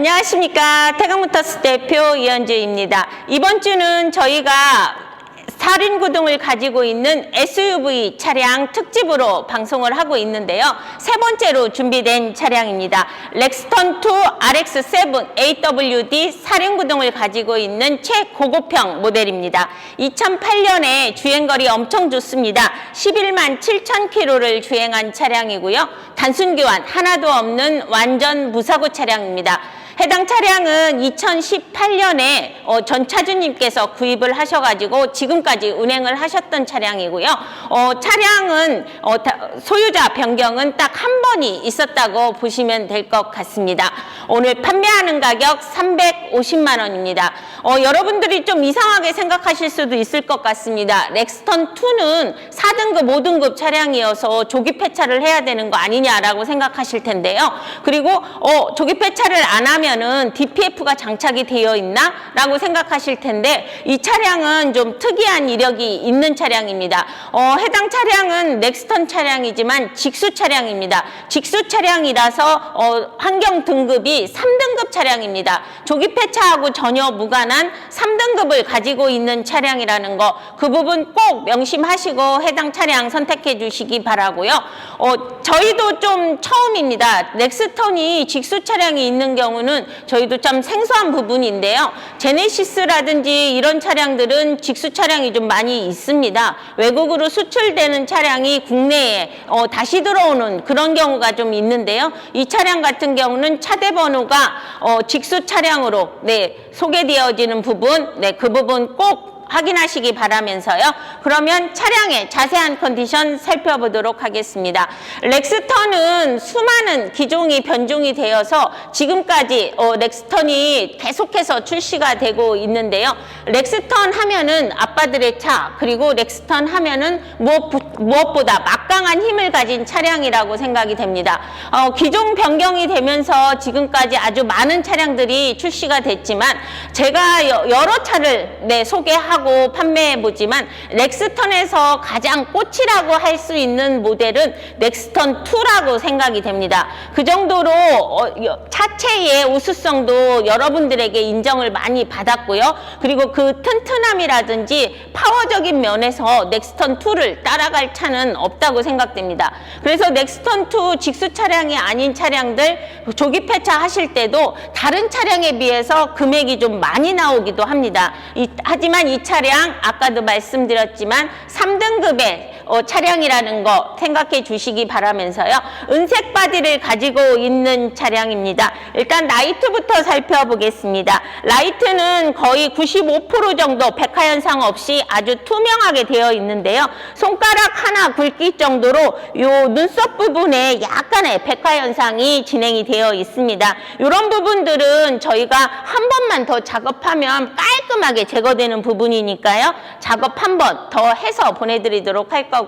안녕하십니까. 태강모터스 대표 이현주입니다. 이번 주는 저희가 살인구동을 가지고 있는 SUV 차량 특집으로 방송을 하고 있는데요. 세 번째로 준비된 차량입니다. 렉스턴 2 RX7 AWD 살인구동을 가지고 있는 최고급형 모델입니다. 2008년에 주행거리 엄청 좋습니다. 11만 7천 킬로를 주행한 차량이고요. 단순 교환 하나도 없는 완전 무사고 차량입니다. 해당 차량은 2018년에 어, 전 차주님께서 구입을 하셔가지고 지금까지 운행을 하셨던 차량이고요. 어, 차량은 어, 다- 소유자 변경은 딱 한 번이 있었다고 보시면 될 것 같습니다. 오늘 판매하는 가격 350만 원입니다. 어, 여러분들이 좀 이상하게 생각하실 수도 있을 것 같습니다. 렉스턴 2는 4등급, 5등급 차량이어서 조기 폐차를 해야 되는 거 아니냐라고 생각하실 텐데요. 그리고 어, 조기 폐차를 안 하면은 DPF가 장착이 되어 있나? 라고 생각하실 텐데 이 차량은 좀 특이한 이력이 있는 차량입니다. 어, 해당 차량은 넥스턴 차량이지만 직수 차량입니다. 직수 차량이라서 어, 환경 등급이 3등급 차량입니다. 조기 폐 차하고 전혀 무관한 3등급을 가지고 있는 차량이라는 거 그 부분 꼭 명심하시고 해당 차량 선택해 주시기 바라고요. 어, 저희도 좀 처음입니다. 넥스턴이 직수 차량이 있는 경우는 저희도 참 생소한 부분인데요. 제네시스라든지 이런 차량들은 직수 차량이 좀 많이 있습니다. 외국으로 수출되는 차량이 국내에 어, 다시 들어오는 그런 경우가 좀 있는데요. 이 차량 같은 경우는 차대 번호가 어, 직수 차량으로 네, 소개되어지는 부분, 네, 그 부분 꼭 확인하시기 바라면서요. 그러면 차량의 자세한 컨디션 살펴보도록 하겠습니다. 렉스턴은 수많은 기종이 변종이 되어서 지금까지 어, 렉스턴이 계속해서 출시가 되고 있는데요. 렉스턴 하면은 아빠들의 차 그리고 렉스턴 하면은 무엇, 무엇보다 막강한 힘을 가진 차량이라고 생각이 됩니다. 어, 기종 변경이 되면서 지금까지 아주 많은 차량들이 출시가 됐지만 제가 여- 여러 차를 네, 소개하고 판매해 보지만 렉스턴에서 가장 꽃이라고 할 수 있는 모델은 렉스턴 2라고 생각이 됩니다. 그 정도로 어, 여- 차체의 우수성도 여러분들에게 인정을 많이 받았고요. 그리고 그 튼튼함이라든지 파워적인 면에서 넥스턴 2를 따라갈 차는 없다고 생각됩니다. 그래서 넥스턴 2 직수 차량이 아닌 차량들 조기 폐차 하실 때도 다른 차량에 비해서 금액이 좀 많이 나오기도 합니다. 이- 하지만 이 차량 아까도 말씀드렸지만 3등급의 어, 차량이라는 거 생각해 주시기 바라면서요. 은색 바디를 가지고 있는 차량입니다. 일단 라이트부터 살펴보겠습니다. 라이트는 거의 95% 정도 백화 현상 없이 아주 투명하게 되어 있는데요. 손가락 하나 굵기 정도로 요 눈썹 부분에 약간의 백화 현상이 진행이 되어 있습니다. 이런 부분들은 저희가 한 번만 더 작업하면 깔끔하게 제거되는 부분이니까요. 작업 한 번 더 해서 보내드리도록 할 거고요.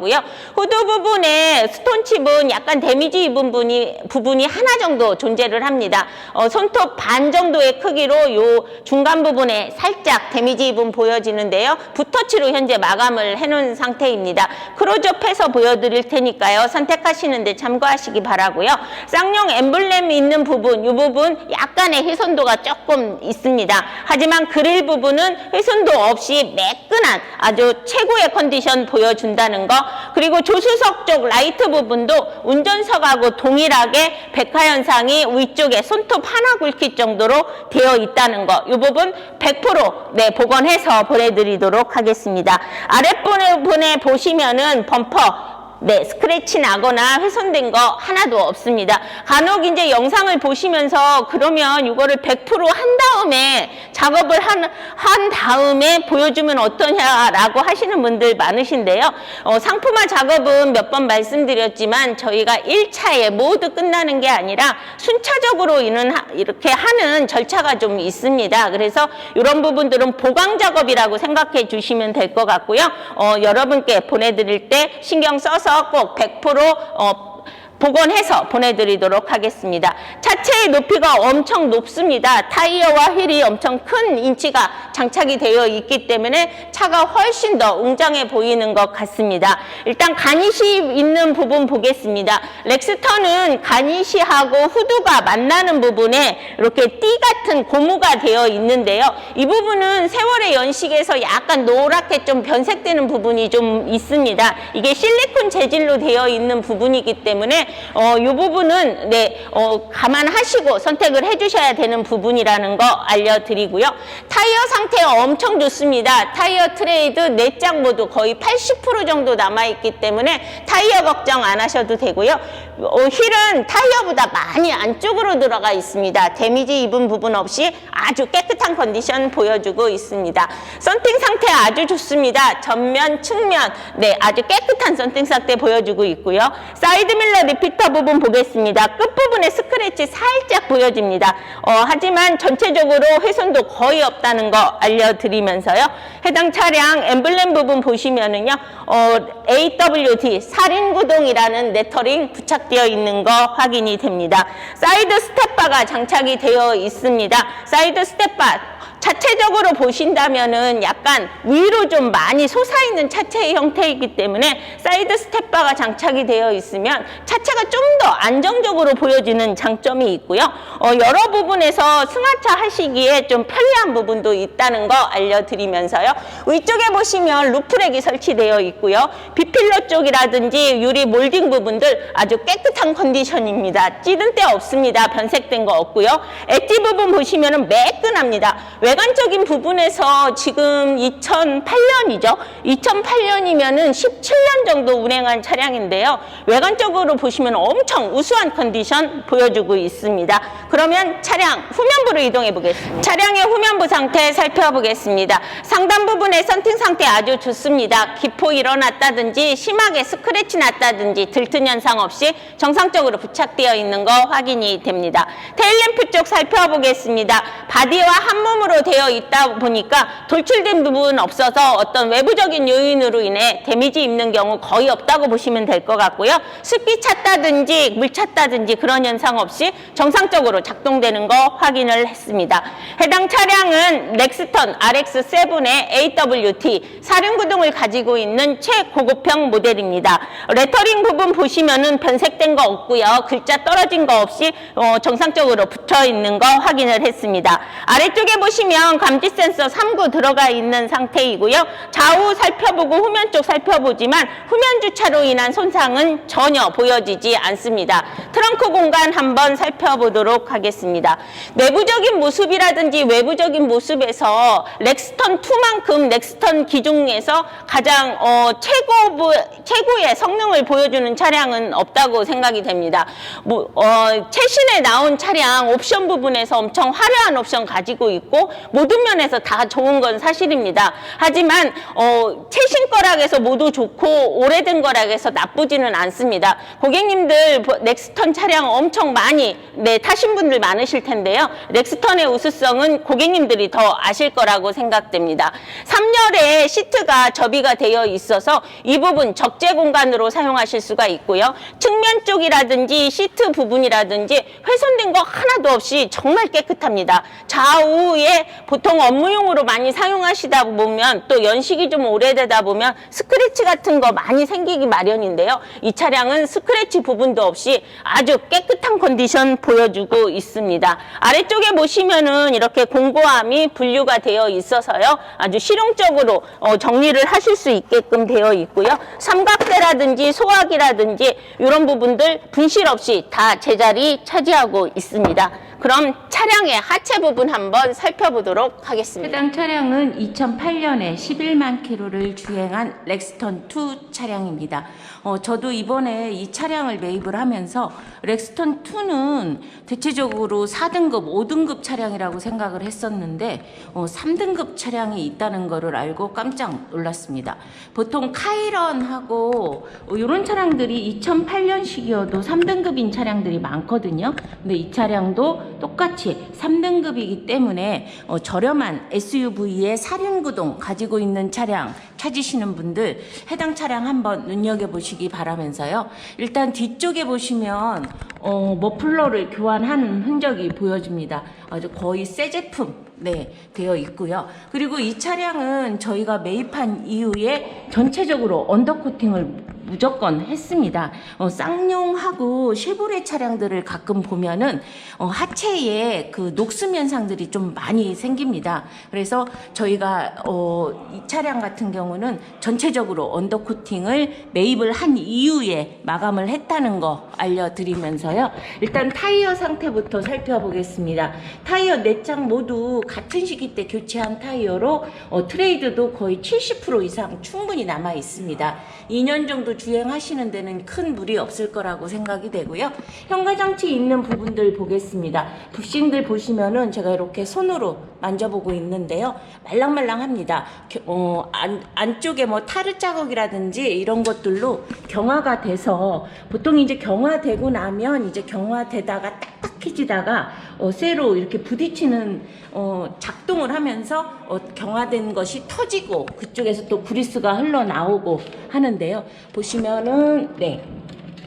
후드 부분에 스톤칩은 약간 데미지 입은 부분이, 부분이 하나 정도 존재를 합니다. 어, 손톱 반 정도의 크기로 요 중간 부분에 살짝 데미지 입은 보여지는데요. 붓터치로 현재 마감을 해놓은 상태입니다. 크로즈업해서 보여드릴 테니까요. 선택하시는데 참고하시기 바라고요. 쌍용 엠블렘이 있는 부분, 이 부분 약간의 훼손도가 조금 있습니다. 하지만 그릴 부분은 훼손도 없이 매끈한 아주 최고의 컨디션 보여준다는 거 그리고 조수석 쪽 라이트 부분도 운전석하고 동일하게 백화 현상이 위쪽에 손톱 하나 굵기 정도로 되어 있다는 거. 이 부분 100% 네, 복원해서 보내드리도록 하겠습니다. 아랫부분에 보시면은 범퍼 네, 스크래치 나거나 훼손된 거 하나도 없습니다. 간혹 이제 영상을 보시면서 그러면 이거를 100%한 다음에 작업을 한, 한 다음에 보여주면 어떠냐라고 하시는 분들 많으신데요. 어, 상품화 작업은 몇 번 말씀드렸지만 저희가 1차에 모두 끝나는 게 아니라 순차적으로 이는 하- 이렇게 하는 절차가 좀 있습니다. 그래서 이런 부분들은 보강 작업이라고 생각해 주시면 될 것 같고요. 어, 여러분께 보내드릴 때 신경 써서 꼭 100% 어, 복원해서 보내드리도록 하겠습니다. 차체의 높이가 엄청 높습니다. 타이어와 휠이 엄청 큰 인치가 장착이 되어 있기 때문에 차가 훨씬 더 웅장해 보이는 것 같습니다. 일단 가니시 있는 부분 보겠습니다. 렉스턴은 가니시하고 후드가 만나는 부분에 이렇게 띠 같은 고무가 되어 있는데요. 이 부분은 세월의 연식에서 약간 노랗게 좀 변색되는 부분이 좀 있습니다. 이게 실리콘 재질로 되어 있는 부분이기 때문에 어, 이 부분은 네, 어, 감안하시고 선택을 해주셔야 되는 부분이라는 거 알려드리고요. 타이어 상태 엄청 좋습니다. 타이어 트레이드 4장 모두 거의 80% 정도 남아있기 때문에 타이어 걱정 안 하셔도 되고요. 어, 휠은 타이어보다 많이 안쪽으로 들어가 있습니다. 데미지 입은 부분 없이 아주 깨끗한 컨디션 보여주고 있습니다. 썬팅 상태 아주 좋습니다. 전면, 측면, 네, 아주 깨끗한 썬팅 상태 보여주고 있고요. 사이드 밀러 리피터 부분 보겠습니다. 끝부분에 스크래치 살짝 보여집니다. 어, 하지만 전체적으로 훼손도 거의 없다는 거 알려드리면서요. 해당 차량 엠블렘 부분 보시면은요, 어, AWD 살인구동이라는 레터링 부착되어 있는 거 확인이 됩니다. 사이드 스텝바가 장착이 되어 있습니다. 사이드 스텝바 자체적으로 보신다면은 약간 위로 좀 많이 솟아있는 차체의 형태이기 때문에 사이드 스텝바가 장착이 되어 있으면 차체가 좀 더 안정적으로 보여지는 장점이 있고요. 어, 여러 부분에서 승하차 하시기에 좀 편리한 부분도 있다는 거 알려드리면서요. 위쪽에 보시면 루프렉이 설치되어 있고요. 비필러 쪽이라든지 유리 몰딩 부분들 아주 깨끗한 컨디션입니다. 찌든 때 없습니다. 변색된 거 없고요. 엣지 부분 보시면은 매끈합니다. 외관적인 부분에서 지금 2008년이죠. 2008년이면은 17년 정도 운행한 차량인데요. 외관적으로 보시면 엄청 우수한 컨디션 보여주고 있습니다. 그러면 차량 후면부로 이동해 보겠습니다. 차량의 후면부 상태 살펴보겠습니다. 상단 부분의 선팅 상태 아주 좋습니다. 기포 일어났다든지 심하게 스크래치 났다든지 들뜬 현상 없이 정상적으로 부착되어 있는 거 확인이 됩니다. 테일램프 쪽 살펴보겠습니다. 바디와 한 몸으로 되어 있다 보니까 돌출된 부분 없어서 어떤 외부적인 요인으로 인해 데미지 입는 경우 거의 없다고 보시면 될 것 같고요. 습기 찼다든지 물 찼다든지 그런 현상 없이 정상적으로 작동되는 거 확인을 했습니다. 해당 차량은 렉스턴 RX7의 AWT 사륜구동을 가지고 있는 최고급형 모델입니다. 레터링 부분 보시면은 변색된 거 없고요. 글자 떨어진 거 없이 어, 정상적으로 붙어 있는 거 확인을 했습니다. 아래쪽에 보시면 감지 센서 3구 들어가 있는 상태이고요. 좌우 살펴보고 후면 쪽 살펴보지만 후면 주차로 인한 손상은 전혀 보여지지 않습니다. 트렁크 공간 한번 살펴보도록 하겠습니다. 내부적인 모습이라든지 외부적인 모습에서 렉스턴 2만큼 렉스턴 기종에서 가장 어, 최고 최고의 성능을 보여주는 차량은 없다고 생각이 됩니다. 뭐, 어, 최신에 나온 차량 옵션 부분에서 엄청 화려한 옵션 가지고 있고 모든 면에서 다 좋은 건 사실입니다. 하지만 어, 최신 거락에서 모두 좋고 오래된 거락에서 나쁘지는 않습니다. 고객님들 보- 넥스턴 차량 엄청 많이 네, 타신 분들 많으실 텐데요. 넥스턴의 우수성은 고객님들이 더 아실 거라고 생각됩니다. 3열에 시트가 접이가 되어 있어서 이 부분 적재 공간으로 사용하실 수가 있고요. 측면 쪽이라든지 시트 부분이라든지 훼손된 거 하나도 없이 정말 깨끗합니다. 좌우에 보통 업무용으로 많이 사용하시다 보면 또 연식이 좀 오래되다 보면 스크래치 같은 거 많이 생기기 마련인데요. 이 차량은 스크래치 부분도 없이 아주 깨끗한 컨디션 보여주고 있습니다. 아래쪽에 보시면은 이렇게 공고함이 분류가 되어 있어서요. 아주 실용적으로 어, 정리를 하실 수 있게끔 되어 있고요. 삼각대라든지 소화기라든지 이런 부분들 분실 없이 다 제자리 차지하고 있습니다. 그럼 차량의 하체 부분 한번 살펴보도록 하겠습니다. 해당 차량은 2008년에 11만 킬로를 주행한 렉스턴 2 차량입니다. 어, 저도 이번에 이 차량을 매입을 하면서 렉스턴 2는 대체적으로 4등급, 5등급 차량이라고 생각을 했었는데 어, 3등급 차량이 있다는 것을 알고 깜짝 놀랐습니다. 보통 카이런하고 어, 이런 차량들이 2008년식이어도 3등급인 차량들이 많거든요. 근데 이 차량도 똑같이 3등급이기 때문에 어, 저렴한 SUV의 사륜구동 가지고 있는 차량 찾으시는 분들 해당 차량 한번 눈여겨보시기 바라면서요. 일단 뒤쪽에 보시면 어, 머플러를 교환한 흔적이 보여집니다. 아주 거의 새 제품 네, 되어 있고요. 그리고 이 차량은 저희가 매입한 이후에 전체적으로 언더코팅을 무조건 했습니다. 어, 쌍용하고 쉐보레 차량들을 가끔 보면은 어, 하체에 그 녹슨 현상들이 좀 많이 생깁니다. 그래서 저희가 어, 이 차량 같은 경우 는 전체적으로 언더코팅을 매입을 한 이후에 마감을 했다는 거 알려드리면서요. 일단 타이어 상태부터 살펴보겠습니다. 타이어 네장 모두 같은 시기 때 교체한 타이어로 어, 트레이드도 거의 70% 이상 충분히 남아 있습니다. 2년 정도 주행하시는 데는 큰 무리 없을 거라고 생각이 되고요. 현가장치 있는 부분들 보겠습니다. 부싱들 보시면은 제가 이렇게 손으로 만져보고 있는데요. 말랑말랑합니다. 겨- 어, 안, 안 쪽에 뭐 타르 자국이라든지 이런 것들로 경화가 돼서 보통 이제 경화되고 나면 이제 경화되다가 딱딱해지다가 어, 쇠로 이렇게 부딪히는 어, 작동을 하면서 어, 경화된 것이 터지고 그쪽에서 또 그리스가 흘러나오고 하는데요. 보시면은 네.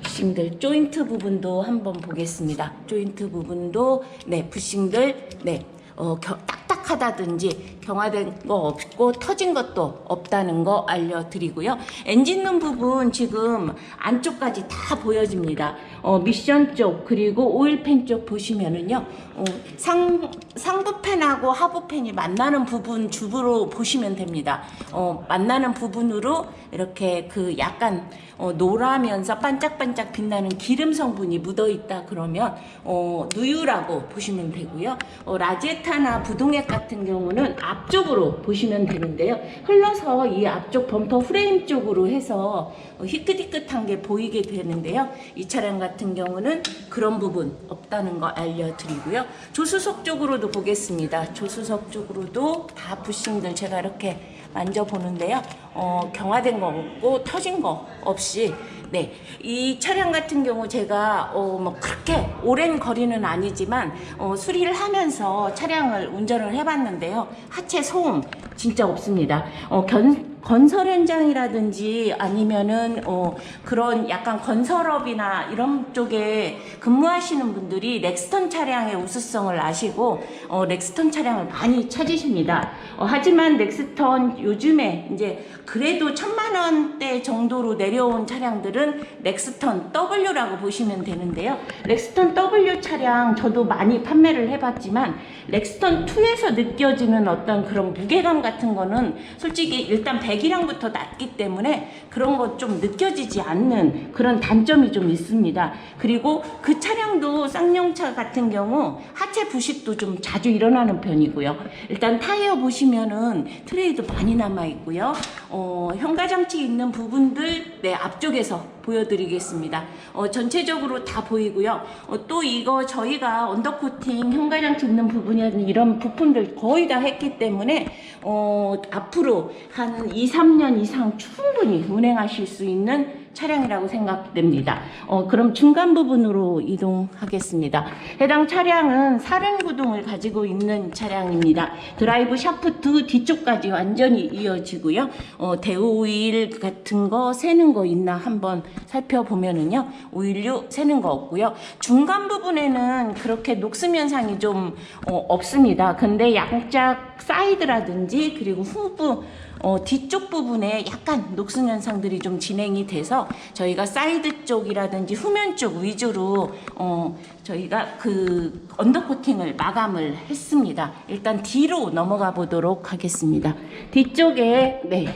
부싱들 조인트 부분도 한번 보겠습니다. 조인트 부분도 네 부싱들 네 어, 겨- 딱 딱하다든지 경화된 거 없고 터진 것도 없다는 거 알려드리고요. 엔진룸 부분 지금 안쪽까지 다 보여집니다. 어, 미션 쪽 그리고 오일팬 쪽 보시면은요 어, 상 상부팬하고 하부팬이 만나는 부분 주부로 보시면 됩니다. 어, 만나는 부분으로 이렇게 그 약간 어, 노라면서 반짝반짝 빛나는 기름 성분이 묻어 있다 그러면 어, 누유라고 보시면 되고요. 어, 라제타나 부동액 같은 경우는 앞쪽으로 보시면 되는데요. 흘러서 이 앞쪽 범퍼 프레임 쪽으로 해서 어, 희끗희끗한 게 보이게 되는데요. 이 차량 같은 경우는 그런 부분 없다는 거 알려드리고요. 조수석 쪽으로도 보겠습니다. 조수석 쪽으로도 다 부싱들 제가 이렇게 만져보는데요. 어, 경화된 거 없고 터진 거 없이 네, 이 차량 같은 경우 제가 어, 뭐 그렇게 오랜 거리는 아니지만 어, 수리를 하면서 차량을 운전을 해봤는데요. 하체 소음 진짜 없습니다. 어, 견, 건설 현장이라든지 아니면은 어, 그런 약간 건설업이나 이런 쪽에 근무하시는 분들이 렉스턴 차량의 우수성을 아시고 어, 렉스턴 차량을 많이 찾으십니다. 어, 하지만 렉스턴 요즘에 이제 그래도 천만 원대 정도로 내려온 차량들은 렉스턴 W라고 보시면 되는데요. 렉스턴 W 차량 저도 많이 판매를 해봤지만 렉스턴 2에서 느껴지는 어떤 그런 무게감 같은 거는 솔직히 일단 배기량부터 낮기 때문에 그런 거좀 느껴지지 않는 그런 단점이 좀 있습니다. 그리고 그 차량도 쌍용차 같은 경우 하체 부식도 좀 자주 일어나는 편이고요. 일단 타이어 보시면은 트레이도 많이 남아 있고요. 어, 현가장치 있는 부분들 네 앞쪽에서 보여드리겠습니다. 어, 전체적으로 다 보이고요. 어, 또 이거 저희가 언더코팅 현가장치 있는 부분이라든 이런 부품들 거의 다 했기 때문에 어, 앞으로 한 2, 3년 이상 충분히 운행하실 수 있는 차량이라고 생각됩니다. 어, 그럼 중간 부분으로 이동하겠습니다. 해당 차량은 사륜 구동을 가지고 있는 차량입니다. 드라이브 샤프트 뒤쪽까지 완전히 이어지고요. 어, 대우 오일 같은 거 새는 거 있나 한번 살펴보면은요. 오일류 새는 거 없고요. 중간 부분에는 그렇게 녹슨 현상이 좀 어, 없습니다. 근데 양짝 사이드라든지 그리고 후부 어, 뒤쪽 부분에 약간 녹슨 현상들이 좀 진행이 돼서 저희가 사이드 쪽이라든지 후면 쪽 위주로 어, 저희가 그 언더코팅을 마감을 했습니다. 일단 뒤로 넘어가 보도록 하겠습니다. 뒤쪽에 네.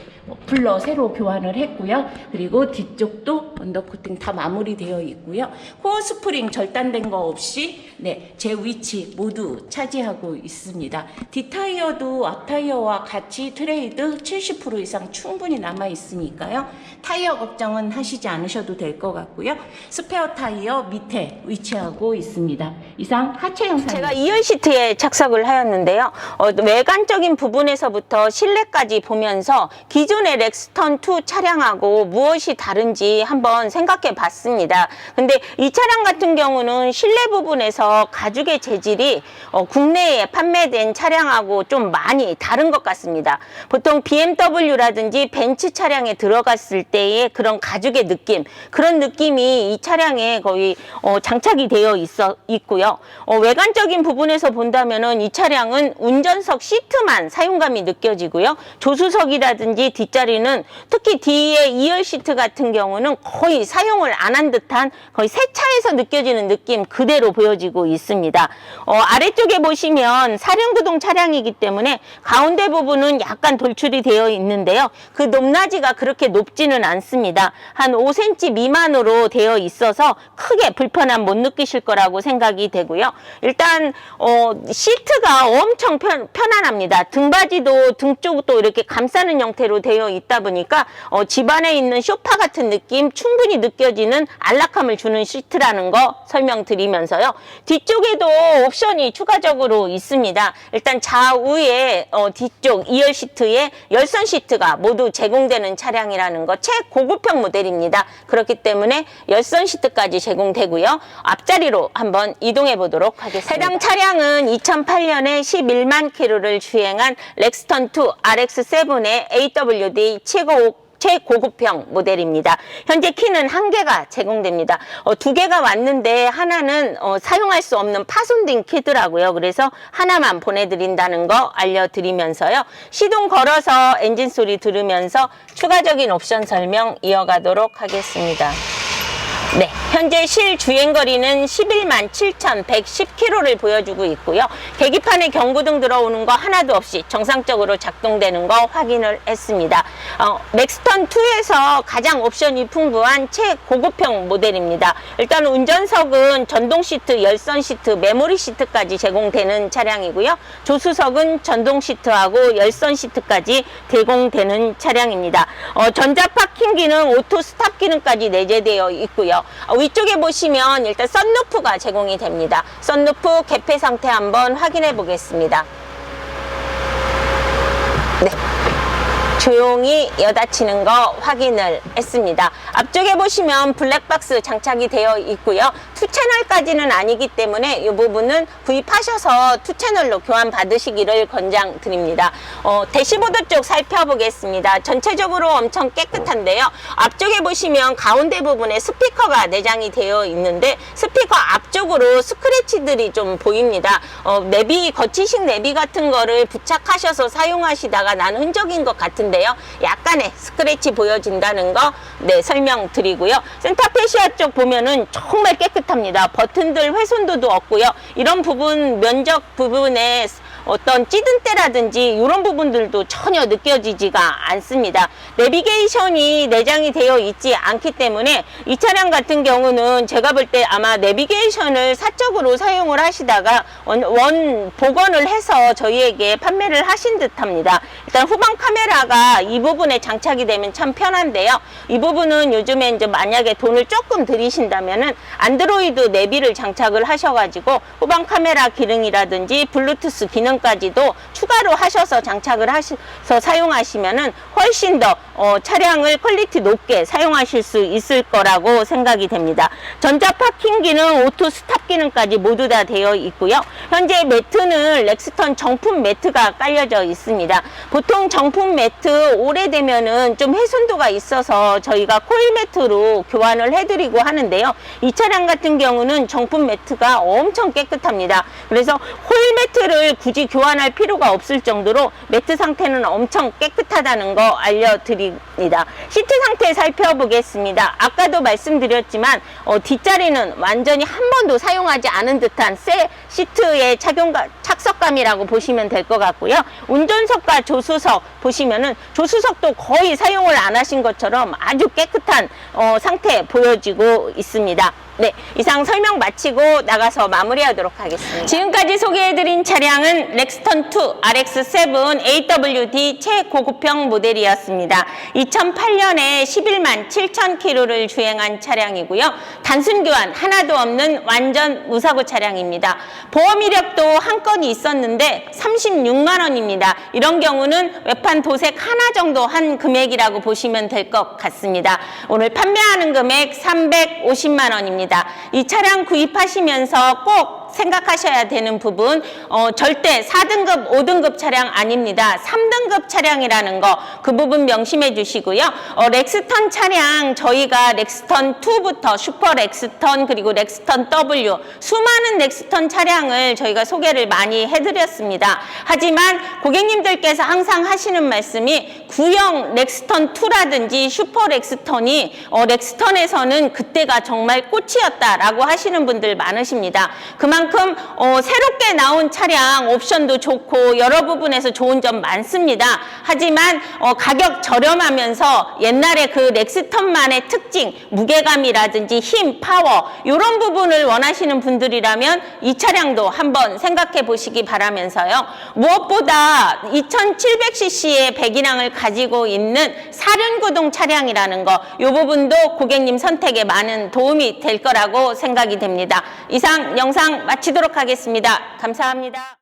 플러 새로 교환을 했고요. 그리고 뒤쪽도 언더코팅 다 마무리되어 있고요. 코어 스프링 절단된 거 없이 네, 제 위치 모두 차지하고 있습니다. 뒷타이어도 앞타이어와 같이 트레이드 70% 이상 충분히 남아 있으니까요. 타이어 걱정은 하시지 않으셔도 될 것 같고요. 스페어 타이어 밑에 위치하고 있습니다. 이상 하체 영상 제가 이열 시트에 착석을 하였는데요. 어, 외관적인 부분에서부터 실내까지 보면서 기존 기존의 렉스턴 2 차량하고 무엇이 다른지 한번 생각해 봤습니다. 근데 이 차량 같은 경우는 실내 부분에서 가죽의 재질이 어, 국내에 판매된 차량하고 좀 많이 다른 것 같습니다. 보통 BMW라든지 벤츠 차량에 들어갔을 때의 그런 가죽의 느낌, 그런 느낌이 이 차량에 거의 어, 장착이 되어 있어 있고요. 어, 외관적인 부분에서 본다면은 이 차량은 운전석 시트만 사용감이 느껴지고요. 조수석이라든지 뒷 자리는 특히 뒤에 2열 시트 같은 경우는 거의 사용을 안 한 듯한 거의 새 차에서 느껴지는 느낌 그대로 보여지고 있습니다. 어, 아래쪽에 보시면 사륜구동 차량이기 때문에 가운데 부분은 약간 돌출이 되어 있는데요. 그 높낮이가 그렇게 높지는 않습니다. 한 5cm 미만으로 되어 있어서 크게 불편함 못 느끼실 거라고 생각이 되고요. 일단 어, 시트가 엄청 편, 편안합니다. 등받이도 등 쪽도 이렇게 감싸는 형태로 되어 있다 보니까 어, 집안에 있는 쇼파 같은 느낌 충분히 느껴지는 안락함을 주는 시트라는 거 설명드리면서요. 뒤쪽에도 옵션이 추가적으로 있습니다. 일단 좌우에 어, 뒤쪽 2열 시트에 열선 시트가 모두 제공되는 차량이라는 거 최고급형 모델입니다. 그렇기 때문에 열선 시트까지 제공되고요. 앞자리로 한번 이동해 보도록 하겠습니다. 해당 차량은 2008년에 11만 킬로를 주행한 렉스턴 2 RX7의 AWD 최고 최고급형 모델입니다. 현재 키는 한 개가 제공됩니다. 어, 두 개가 왔는데 하나는 어, 사용할 수 없는 파손된 키더라고요. 그래서 하나만 보내드린다는 거 알려드리면서요. 시동 걸어서 엔진 소리 들으면서 추가적인 옵션 설명 이어가도록 하겠습니다. 네, 현재 실 주행 거리는 11만 7,110km를 보여주고 있고요. 계기판에 경고등 들어오는 거 하나도 없이 정상적으로 작동되는 거 확인을 했습니다. 어, 넥스턴 2에서 가장 옵션이 풍부한 최고급형 모델입니다. 일단 운전석은 전동 시트, 열선 시트, 메모리 시트까지 제공되는 차량이고요. 조수석은 전동 시트하고 열선 시트까지 제공되는 차량입니다. 어, 전자 파킹 기능, 오토 스탑 기능까지 내재되어 있고요. 어, 위쪽에 보시면 일단 썬루프가 제공이 됩니다. 썬루프 개폐 상태 한번 확인해 보겠습니다. 조용히 여닫히는 거 확인을 했습니다. 앞쪽에 보시면 블랙박스 장착이 되어 있고요. 투 채널까지는 아니기 때문에 이 부분은 구입하셔서 투 채널로 교환 받으시기를 권장드립니다. 어, 대시보드 쪽 살펴보겠습니다. 전체적으로 엄청 깨끗한데요. 앞쪽에 보시면 가운데 부분에 스피커가 내장이 되어 있는데 스피커 앞쪽으로 스크래치들이 좀 보입니다. 어, 내비 거치식 내비 같은 거를 부착하셔서 사용하시다가 난 흔적인 것 같은 데요. 약간의 스크래치 보여진다는 거 네, 설명드리고요. 센터페시아 쪽 보면은 정말 깨끗합니다. 버튼들 훼손도도 없고요. 이런 부분 면적 부분에 어떤 찌든 때라든지 이런 부분들도 전혀 느껴지지가 않습니다. 내비게이션이 내장이 되어 있지 않기 때문에 이 차량 같은 경우는 제가 볼 때 아마 내비게이션을 사적으로 사용을 하시다가 원, 원 복원을 해서 저희에게 판매를 하신 듯 합니다. 일단 후방 카메라가 이 부분에 장착이 되면 참 편한데요. 이 부분은 요즘에 이제 만약에 돈을 조금 들이신다면은 안드로이드 내비를 장착을 하셔가지고 후방 카메라 기능이라든지 블루투스 기능 까지도 추가로 하셔서 장착을 하셔서 사용하시면은 훨씬 더 어, 차량을 퀄리티 높게 사용하실 수 있을 거라고 생각이 됩니다. 전자 파킹 기능, 오토 스탑 기능까지 모두 다 되어 있고요. 현재 매트는 렉스턴 정품 매트가 깔려져 있습니다. 보통 정품 매트 오래되면은 좀 훼손도가 있어서 저희가 코일 매트로 교환을 해드리고 하는데요. 이 차량 같은 경우는 정품 매트가 엄청 깨끗합니다. 그래서 코일 매트를 굳이 교환할 필요가 없을 정도로 매트 상태는 엄청 깨끗하다는 거 알려드 립니다. 시트 상태 살펴보겠습니다. 아까도 말씀드렸지만 어, 뒷자리는 완전히 한 번도 사용하지 않은 듯한 새 시트의 착용감, 착석감이라고 보시면 될 것 같고요. 운전석과 조수석 보시면은 조수석도 거의 사용을 안 하신 것처럼 아주 깨끗한 어, 상태 보여지고 있습니다. 네, 이상 설명 마치고 나가서 마무리하도록 하겠습니다. 지금까지 소개해드린 차량은 렉스턴 2 RX7 AWD 최고급형 모델이었습니다. 2008년에 11만 7천 킬로를 주행한 차량이고요. 단순 교환 하나도 없는 완전 무사고 차량입니다. 보험 이력도 한 건이 있었는데 36만 원입니다. 이런 경우는 외판 도색 하나 정도 한 금액이라고 보시면 될 것 같습니다. 오늘 판매하는 금액 350만 원입니다. 이 차량 구입하시면서 꼭 생각하셔야 되는 부분 어, 절대 4등급, 5등급 차량 아닙니다. 3등급 차량이라는 거 그 부분 명심해 주시고요. 어, 렉스턴 차량 저희가 렉스턴 2부터 슈퍼 렉스턴 그리고 렉스턴 W 수많은 렉스턴 차량을 저희가 소개를 많이 해드렸습니다. 하지만 고객님들께서 항상 하시는 말씀이 구형 렉스턴 2라든지 슈퍼 렉스턴이 어, 렉스턴에서는 그때가 정말 꽃이었다라고 하시는 분들 많으십니다. 그만큼 어, 새롭게 나온 차량 옵션도 좋고 여러 부분에서 좋은 점 많습니다. 하지만 어, 가격 저렴하면서 옛날에 그 렉스턴만의 특징, 무게감이라든지 힘, 파워 이런 부분을 원하시는 분들이라면 이 차량도 한번 생각해 보시기 바라면서요. 무엇보다 2700cc의 배기량을 가지고 있는 사륜구동 차량이라는 거, 이 부분도 고객님 선택에 많은 도움이 될 거라고 생각이 됩니다. 이상 영상 마치도록 하겠습니다. 감사합니다.